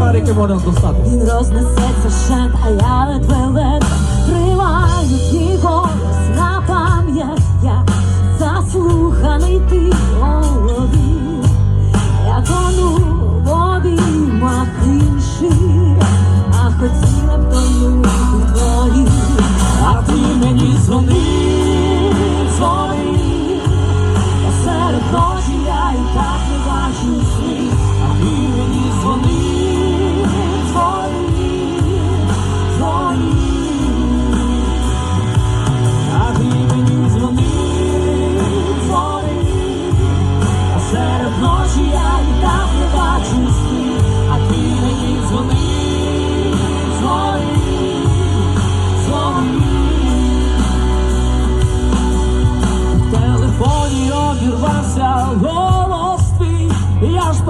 Parę kemorą dostatek. Din serca a ja ledwę ledwę.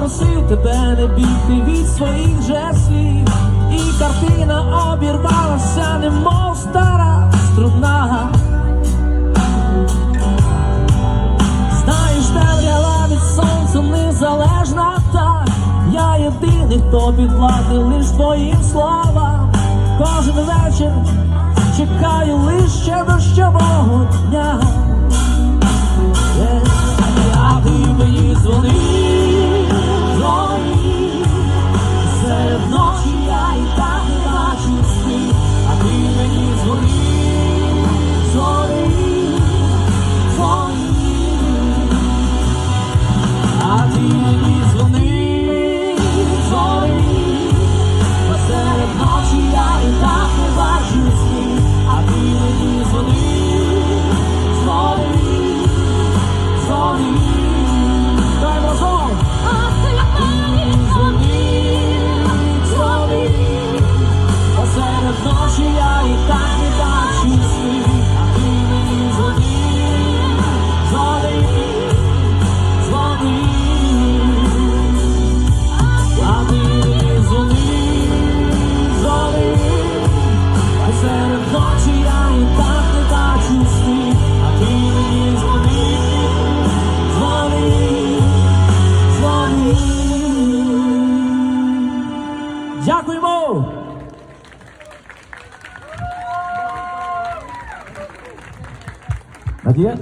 просив тебе не бігти від своїх же слів, і картина обірвалася, немов стара струна. Знаєш, темрява від сонцю незалежна та я єдиний, хто підладив лиш твоїм словам. Кожен вечір чекаю лише дощового дня. Go! Lagi ya?